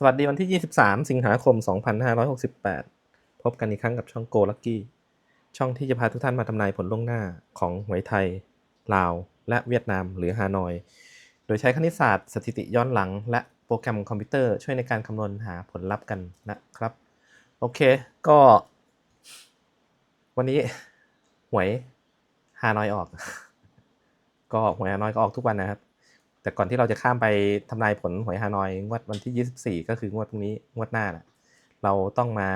สวัสดีวันที่ 23 สิงหาคม 2568 พบกันอีกครั้งกับช่องโกลักกี้ ช่องที่จะพาทุกท่านมาทำนายผลล่วงหน้าของหวยไทย ลาว และเวียดนามหรือฮานอย โดยใช้คณิตศาสตร์สถิติย้อนหลัง และโปรแกรมคอมพิวเตอร์ช่วยในการคำนวณหาผลลัพธ์กันนะครับ โอเค ก็ วันนี้หวยฮานอยออก ก็หวยฮานอยก็ออกทุกวันนะครับ แต่ก่อนที่เราจะข้ามไปทำนายผลหวยฮานอยงวดวันที่ 24 ก็คืองวดพรุ่งนี้งวดหน้านะเราต้องมา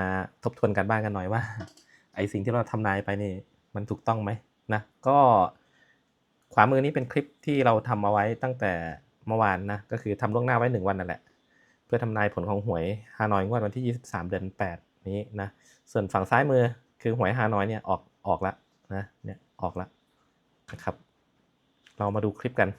ทบทวนกันบ้านกันหน่อยว่า ไอสิ่งที่เราทำนายไปนี่มันถูกต้องไหมนะก็ขวามือนี้เป็นคลิปที่เราทำเอาไว้ตั้งแต่เมื่อวานนะก็คือทำล่วงหน้าไว้หนึ่งวันนั่นแหละ เพื่อทำนายผลของหวยฮานอยงวดวันที่ 23 เดือน 8 นี้นะส่วนฝั่งซ้ายมือคือหวยฮานอยเนี่ยออกออกแล้วนะเนี่ยออกแล้วนะครับ เรามาดูคลิปกัน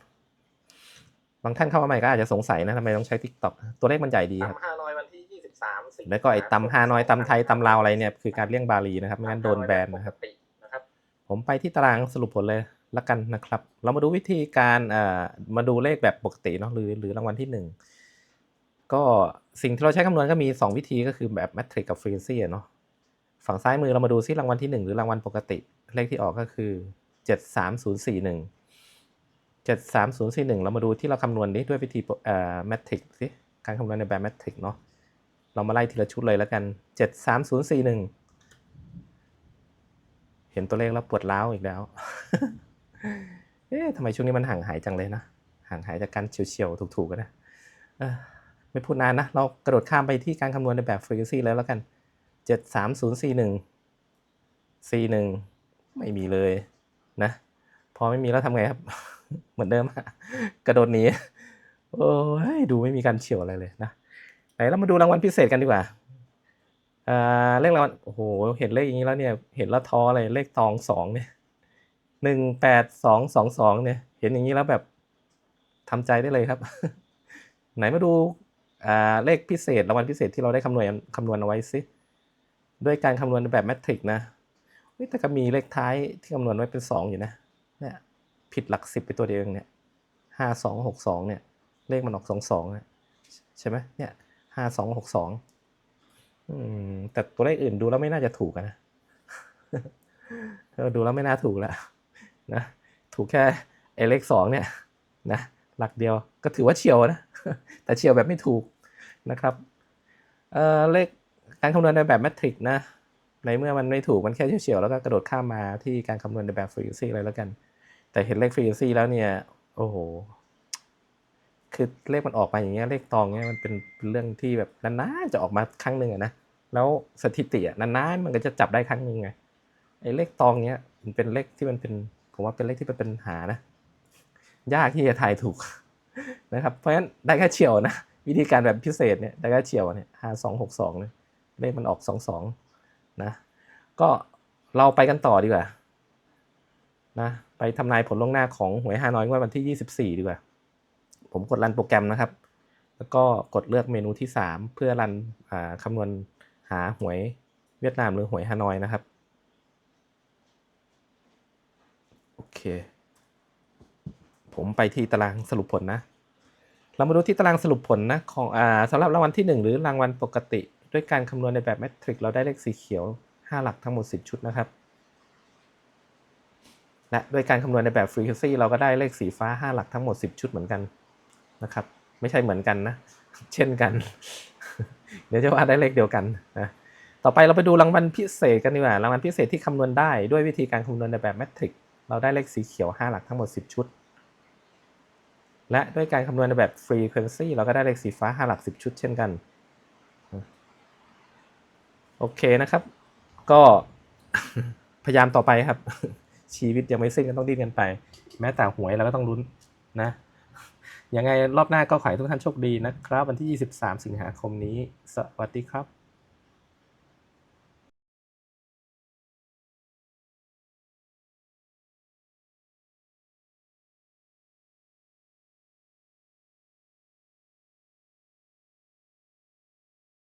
บางท่านเข้ามาใหม่ก็อาจจะสงสัยนะทำไมต้องใช้ TikTok ตัวเลขมันใหญ่ดีครับตำฮานอยวันที่ 23สิงหาคมแล้วก็ไอ้ตำฮานอยตำไทยตำลาวอะไรเนี่ยคือการเลี่ยงบาลีนะครับไม่งั้นโดนแบนนะครับปกตินะครับ ผมไปที่ตารางสรุปผลเลยละกันนะครับ เรามาดูวิธีการเอ่อมาดูเลขแบบปกติเนาะหรือหรือรางวัลที่หนึ่งก็สิ่งที่เราใช้คำนวณก็มี 2 วิธีก็คือแบบแมทริกกับฟรีซีเนาะฝั่งซ้ายมือเรามาดูซิรางวัลที่ 1 หรือรางวัลปกติ เลขที่ออกก็คือ 73041 73041 เรามาดูที่เราคำนวณนี้ด้วยวิธีเอ่อแมทริกสิการคำนวณในแบบแมทริกเนาะเรามาไล่ทีละชุดเลยแล้วกัน 73041 เห็นตัวเลขแล้วปวดร้าวอีกแล้ว เอ๊ะทำไมช่วงนี้มันห่างหายจังเลยนะ ห่างหายจากการเฉียวๆ ถูกๆกันนะไม่พูดนานนะ เรากระโดดข้ามไปที่การคำนวณในแบบฟรีซีแล้วแล้วกันเจ็ดสามศูนย์สี่หนึ่งสี่หนึ่งไม่มีเลยนะ พอไม่มีแล้วทำไงครับ เหมือนเดิมอะกระโดดหนีโอ้ยดูไม่มีการเฉียวอะไรเลยนะไหนเรามาดูรางวัลพิเศษกันดีกว่าอ่าเลขรางวัลโอ้โหเห็นเลขอย่างนี้แล้วเนี่ย เห็นแล้วท้อเลยเลขตองสองเนี่ยหนึ่งแปดสองสองสองเนี่ย เห็นอย่างนี้แล้วแบบทำใจได้เลยครับ ไหนมาดูอ่าเลขพิเศษรางวัลพิเศษที่เราได้คำนวณคำนวณเอาไว้สิด้วยการคำนวณแบบแมทริกนะแต่ก็มีเลขท้ายที่คำนวณไว้เป็นสองอยู่นะเนี่ย ผิดหลักสิบไปตัวเดียวเองเนี่ยห้าสองหกสองเนี่ย เลขมันออกสองสองใช่ไหมเนี่ยห้าสองหกสองอืมแต่ตัวเลขอื่นดูแล้วไม่น่าจะถูกนะเออดูแล้วไม่น่าถูกแล้วนะถูกแค่ไอเลขสองเนี่ยนะหลักเดียวก็ถือว่าเฉียวนะ แต่เฉียวแบบไม่ถูกนะครับเอ่อเลขการคำนวณในแบบแมทริกนะในเมื่อมันไม่ถูกมันแค่เฉียวๆแล้วก็กระโดดข้ามมาที่การคำนวณในแบบฟรีซีเลยแล้วกัน แต่เห็นเลขฟรีซีแล้วเนี่ย โอ้โห คือเลขมันออกมาอย่างเงี้ยเลขตองเงี้ยมันเป็นเรื่องที่แบบนานๆจะออกมาครั้งหนึ่งอะนะ แล้วสถิติอะนานๆมันก็จะจับได้ครั้งหนึ่งไง ไอ้เลขตองเงี้ยมันเป็นเลขที่มันเป็นผมว่าเป็นเลขที่เป็นปัญหานะ ยากที่จะทายถูกนะครับ เพราะฉะนั้นได้แค่เฉียวนะวิธีการแบบพิเศษเนี่ยได้แค่เฉียวเนี่ยห้าสองหกสองเนี่ยเลขมันออกสองสองนะ ก็เราไปกันต่อดีกว่านะ ทำนายผลล่วงหน้าของหวยฮานอยงวดวันที่ยี่สิบสี่ดีกว่า ผมกดรันโปรแกรมนะครับ แล้วก็กดเลือกเมนูที่ 3 เพื่อรันอ่าคำนวณหาหวยเวียดนามหรือหวยฮานอยนะครับ โอเค ผมไปที่ตารางสรุปผลนะ เรามาดูที่ตารางสรุปผลนะของอ่าสำหรับรางวัลที่ 1 หรือรางวัลปกติ ด้วยการคำนวณในแบบแมทริกเราได้เลขสีเขียว 5 หลักทั้งหมด 10 ชุดนะครับ และด้วยการคำนวณในแบบ frequency เราก็ได้เลขสีฟ้า 5 หลักทั้งหมด 10 ชุดเหมือนกันนะครับ ไม่ใช่เหมือนกันนะ เช่นกัน เดี๋ยวจะว่าได้เลขเดียวกันนะต่อไปเราไปดูรางวัลพิเศษกันดีกว่ารางวัลพิเศษที่คำนวณได้ด้วยวิธีการคำนวณในแบบแมทริกเราได้เลขสีเขียว 5 หลักทั้งหมด 10 ชุด และด้วยการคำนวณในแบบ frequency เราก็ได้เลขสีฟ้า 5 หลัก 10 ชุด เช่นกันโอเคนะครับ ก็พยายามต่อไปครับ ชีวิตยังไม่สิ้นก็ต้องดิ้นกันไป แม้แต่หวยเราก็ต้องลุ้นนะยังไงรอบหน้าก็ขอให้ทุกท่านโชคดีนะครับ วันที่ 23 สิงหาคมนี้ สวัสดีครับ